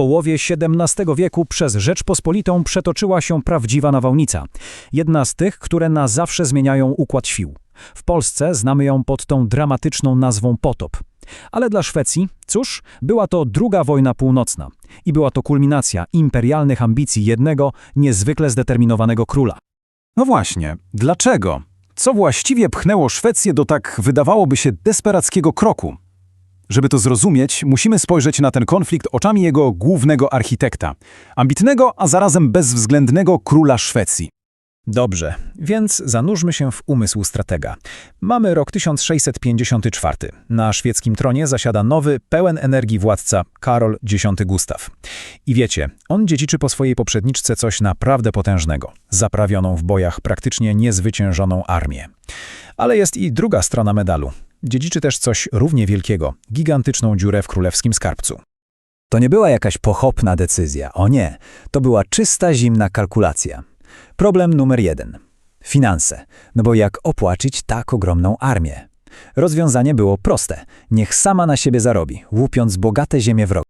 połowie XVII wieku przez Rzeczpospolitą przetoczyła się prawdziwa nawałnica. Jedna z tych, które na zawsze zmieniają układ sił. W Polsce znamy ją pod tą dramatyczną nazwą potop. Ale dla Szwecji, cóż, była to druga wojna północna i była to kulminacja imperialnych ambicji jednego, niezwykle zdeterminowanego króla. No właśnie, dlaczego? Co właściwie pchnęło Szwecję do tak, wydawałoby się, desperackiego kroku? Żeby to zrozumieć, musimy spojrzeć na ten konflikt oczami jego głównego architekta, ambitnego, a zarazem bezwzględnego króla Szwecji. Dobrze, więc zanurzmy się w umysł stratega. Mamy rok 1654. Na szwedzkim tronie zasiada nowy, pełen energii władca Karol X Gustaw. I wiecie, on dziedziczy po swojej poprzedniczce coś naprawdę potężnego. Zaprawioną w bojach praktycznie niezwyciężoną armię. Ale jest i druga strona medalu. Dziedziczy też coś równie wielkiego, gigantyczną dziurę w królewskim skarbcu. To nie była jakaś pochopna decyzja, o nie, to była czysta, zimna kalkulacja. Problem numer jeden. Finanse, no bo jak opłacić tak ogromną armię? Rozwiązanie było proste. Niech sama na siebie zarobi, łupiąc bogate ziemie wroga.